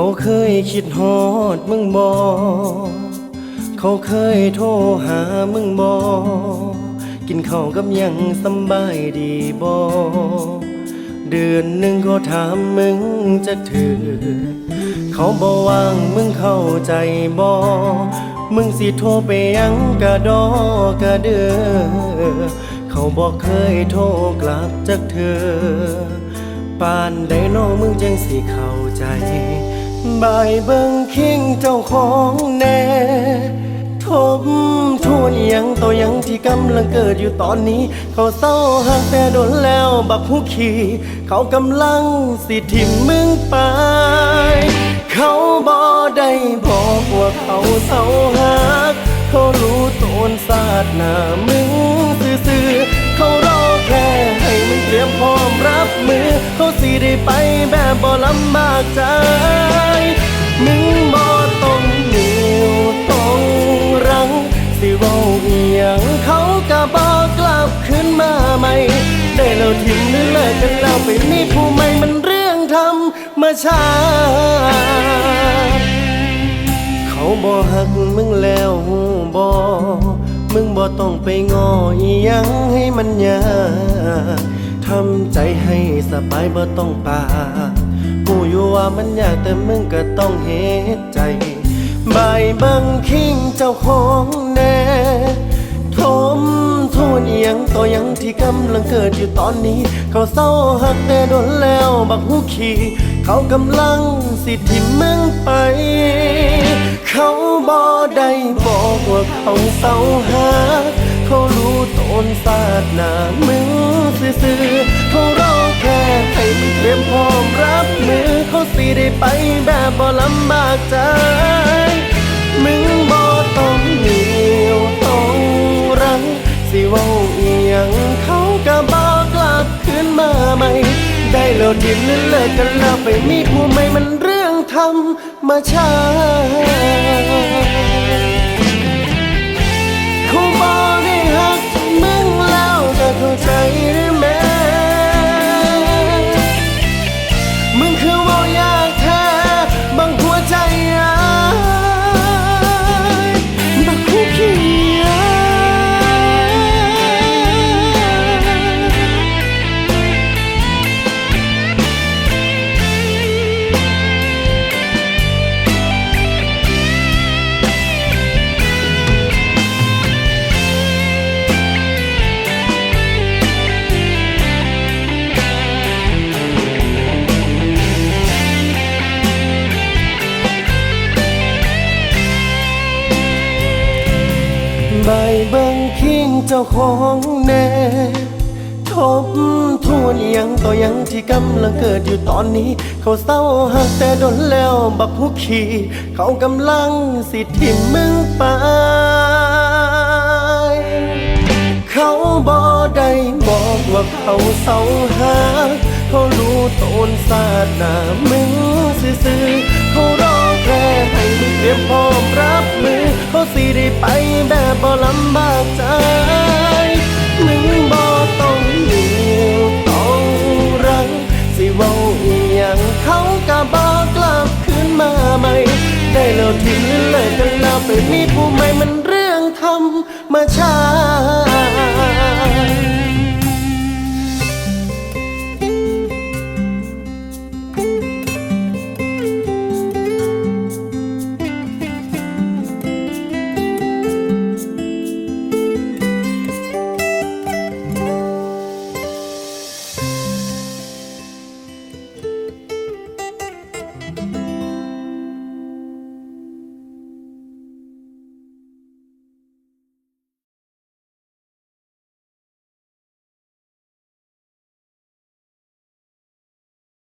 เขาเคยคิดฮอดมึงบอเขาเคยโทรหามึงบอกินข้าวกับยังสำบายดีบอเดือนหนึ่งเขาถามมึงจะถือ เขาบอกว่างมึงเข้าใจบอมึงสิโทรไปยังกะดอกะเดือ เขาบอกเคยโทรกลับจากเธอปานใดน้องมึงจังสิเข้าใจ บายเบิ่งคิงเจ้าของแน่ทบทวนยังต่อยังที่กำลังเกิดอยู่ตอนนี้ เขาเศร้าหักแต่โดนแล้วบักผู้ขี่เขากำลังสิทิมมึงไป เขาบอได้บอกว่าเขาเศร้าหัก เขารู้ตนศาสตร์หน้ามึงซื่อๆเขารอแค่ให้มึงเตรียมพร้อมรับมือ เขาสิได้ไปแบบบ่ลำบากใจ แล้วทิ้งหรือเลิกกันแล้วไปมีผู้ใหม่มันเรื่องธรรมชาติเขาบ่หักมึงแล้วหูบ่มึงบ่ต้องไปงออียังให้มันยากทำใจให้สบายบ่ต้องปากกูอยู่ว่ามันยากแต่มึงก็ต้องเฮ็ดใจบายบังคิงเจ้าของแน่ทม ทวนเอียงต่อยังที่กำลังเกิดอยู่ตอนนี้ เขาเศร้าหักแต่โดนแล้วบักหูขี่เขากำลังสิทิมมึงไป เขาบอได้บอกว่าเขาเศร้าหักเขารู้ตนศาสตร์หน้ามึงซื่อเขารอแค่ให้เตรียมพร้อมรับมือเขาสิได้ไปแบบบ่ลำบากใจ ได้แล้วดินเลิกกันแล้วไปมีผู้ใหม่มันเรื่องธรรมชาติ เบิ่งคิงเจ้าของแน่ทบทวนยังต่อยังที่กำลังเกิดอยู่ตอนนี้ เขาเศร้าหักแต่โดนแล้วบักหุกขี่เขากำลังสิทิมมึงไป เขาบอได้บอกว่าเขาเศร้าหาเขารู้ตนศาสตร์หน้ามึงซื่อ ให้มึงเตรียมพร้อมรับมือเขาสิได้ไปแบบบ่ลำบากใจมึงบ่ต้องเหนียวต้องรังสิเว้าอีหยังเขาก็บอกกลับคืนมาใหม่ได้แล้วทิ้งเลิกกันแล้วไปมีผู้ใหม่มันเรื่